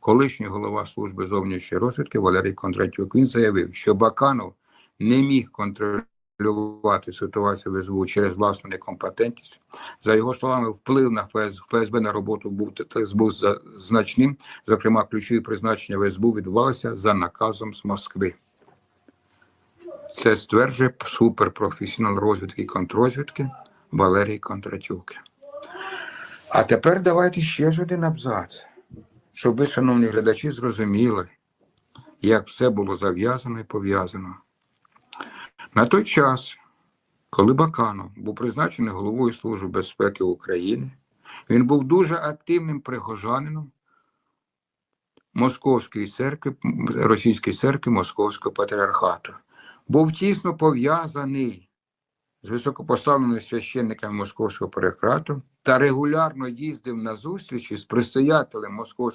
колишній голова служби зовнішньої розвідки Валерій Кондратюк. Він заявив, що Баканов не міг контролювати ситуацію в СБУ через власну некомпетентність. За його словами, вплив на ФС, ФСБ на роботу був був значним. Зокрема, ключові призначення в СБУ відбувалися за наказом з Москви. Це стверджує суперпрофесіонал розвідки і контррозвідки Валерій Кондратюк. А тепер давайте ще ж один абзац, щоб ви, шановні глядачі, зрозуміли, як все було зав'язано і пов'язано. На той час, коли Баканов був призначений головою Служби безпеки України, він був дуже активним пригожанином Московської церкви, Російської церкви Московського патріархату. Був тісно пов'язаний з високопоставленими священниками Московського патріархату та регулярно їздив на зустрічі з предстоятелем Московського